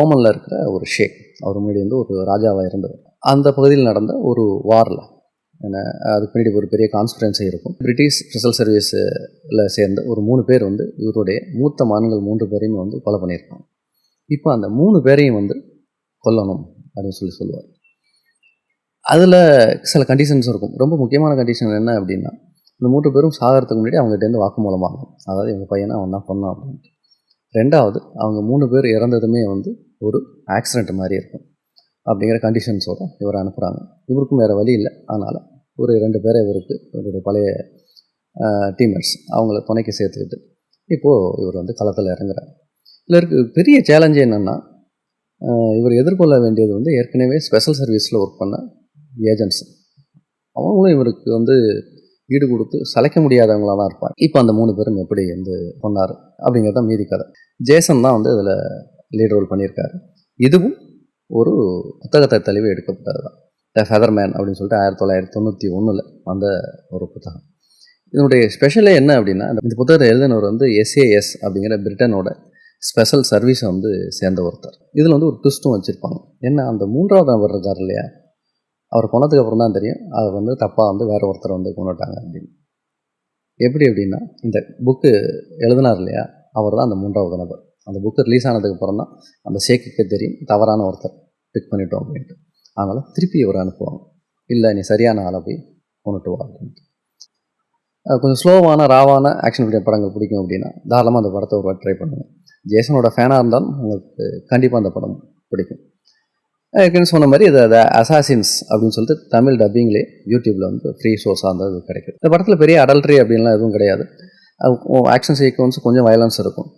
ஓமனில் இருக்கிற ஒரு ஷேக். அவர் முன்னாடி வந்து ஒரு ராஜாவாக இருந்தவர். அந்த பகுதியில் நடந்த ஒரு வாரில் என்ன அதுக்கு பின்னாடி ஒரு பெரிய கான்ஸ்பிரன்ஸே இருக்கும். பிரிட்டிஷ் ஸ்பெஷல் சர்வீஸில் சேர்ந்த ஒரு மூணு பேர் வந்து இவருடைய மூத்த மான்கள் மூன்று பேரையுமே வந்து கொலை பண்ணியிருப்பாங்க. இப்போ அந்த மூணு பேரையும் வந்து கொல்லணும் அப்படின்னு சொல்லி சொல்லுவார். அதில் சில கண்டிஷன்ஸ் இருக்கும். ரொம்ப முக்கியமான கண்டிஷன் என்ன அப்படின்னா இந்த மூன்று பேரும் சாகிறதுக்கு முன்னாடி அவங்ககிட்டேருந்து வாக்குமூலம் வாங்கணும். அதாவது எங்கள் பையனை அவன் தான் கொன்னான் அப்படின்ட்டு. ரெண்டாவது அவங்க மூணு பேர் இறந்ததுமே வந்து ஒரு ஆக்சிடெண்ட் மாதிரி இருக்கும். அப்படிங்கிற கண்டிஷன்ஸோட இவரை அனுப்புகிறாங்க இவருக்கும் வேறு வழி இல்லை. அதனால் ஒரு ரெண்டு பேரை இவருக்கு இவருடைய பழைய டீம்மேட்ஸ் அவங்கள துணைக்கு சேர்த்துக்கிட்டு இப்போது இவர் வந்து களத்தில் இறங்குறார். இதில் இருக்க பெரிய சேலஞ்சு என்னென்னா இவர் எதிர்கொள்ள வேண்டியது வந்து ஏற்கனவே ஸ்பெஷல் சர்வீஸில் ஒர்க் பண்ண ஏஜென்ட்ஸ் அவங்களும் இவருக்கு வந்து ஈடு கொடுத்து சளைக்க முடியாதவங்களாக தான் இருப்பாங்க. இப்போ அந்த மூணு பேரும் எப்படி வந்து கொண்டார்? அப்படிங்கிறது தான் மீதி கதை. ஜேசன் தான் வந்து இதில் லீட் ரோல் பண்ணியிருக்காரு. இதுவும் ஒரு புத்தகத்தை தழுவி எடுக்கப்பட்டது தான் த ஃபெதர் மேன் அப்படின்னு சொல்லிட்டு ஆயிரத்தி தொள்ளாயிரத்தி தொண்ணூற்றி ஒன்றில் வந்த ஒரு புத்தகம். இதனுடைய ஸ்பெஷலே என்ன அப்படின்னா இந்த புத்தகத்தை எழுதினவர் வந்து எஸ்ஏஎஸ் அப்படிங்கிற பிரிட்டனோட ஸ்பெஷல் சர்வீஸை வந்து சேர்ந்த ஒருத்தர். இதில் வந்து ஒரு ட்விஸ்ட்டும் வச்சுருப்பாங்க. என்ன அந்த மூன்றாவது நபர் இருக்கார் இல்லையா? அவர் கொண்டதுக்கு அப்புறம் தான் தெரியும் அதை வந்து தப்பாக வந்து வேறு ஒருத்தர் வந்து கொண்டுட்டாங்க அப்படின்னு. எப்படி அப்படின்னா இந்த புக்கு எழுதினார் இல்லையா? அவர் தான் அந்த மூன்றாவது நபர். அந்த புக்கு ரிலீஸ் ஆனதுக்கு அப்புறம் தான் அந்த ஷேக்குக்கு தெரியும் தவறான ஒருத்தர் பிக் பண்ணிட்டோம் அப்படின்ட்டு. அதனால் திருப்பி இவர் அனுப்புவாங்க. இல்லை நீ சரியான ஆளை போய் கொண்டுட்டு வா அப்படின்ட்டு. கொஞ்சம் ஸ்லோவான ராவான ஆக்ஷன் வீடியோ படங்கள் பிடிக்கும் அப்படின்னா தாராளமாக அந்த படத்தை ஒரு ட்ரை பண்ணுங்கள் ஜேசனோட ஃபேனாக இருந்தாலும் உங்களுக்கு கண்டிப்பாக அந்த படம் பிடிக்கும். ஏற்கனவே சொன்ன மாதிரி இது அதை அசாசின்ஸ் அப்படின்னு சொல்லிட்டு தமிழ் டப்பிங்லேயே யூடியூப்பில் வந்து ஃப்ரீ ஷோஸாக இருந்தால் அது கிடைக்கும். இந்த படத்தில் பெரிய அடல்ட்ரி அப்படின்லாம் எதுவும் கிடையாது. ஆக்ஷன் சீக்வன்ஸ் கொஞ்சம் வயலன்ஸ் இருக்கும்.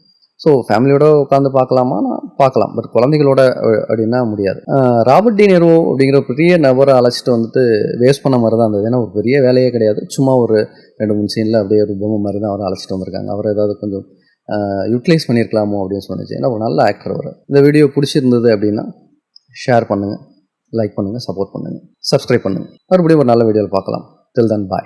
ஸோ ஃபேமிலியோட உட்காந்து பார்க்கலாமா? பார்க்கலாம். பட் குழந்தைகளோட அப்படின்னா முடியாது. ராபர்ட் டி நெரோ அப்படிங்கிற பெரிய நபரை அழைச்சிட்டு வந்துட்டு வேஸ்ட் பண்ண மாதிரி தான் இருந்தது. ஏன்னா ஒரு பெரிய வேலையே கிடையாது. சும்மா ஒரு ரெண்டு மூணு சீனில் அப்படியே ஒரு பொம்மை மாதிரி தான் அவரை அழைச்சிட்டு வந்திருக்காங்க. அவர் ஏதாவது கொஞ்சம் யூட்டிலைஸ் பண்ணியிருக்கலாமோ அப்படின்னு சொன்னிச்சு ஏன்னா ஒரு நல்ல ஆக்டர் அவர். இந்த வீடியோ பிடிச்சிருந்தது அப்படின்னா ஷேர் பண்ணுங்கள் லைக் பண்ணுங்கள் சப்போர்ட் பண்ணுங்கள் சப்ஸ்கிரைப் பண்ணுங்கள் மறுபடியும் ஒரு நல்ல வீடியோவில் பார்க்கலாம். டில் தன் பாய்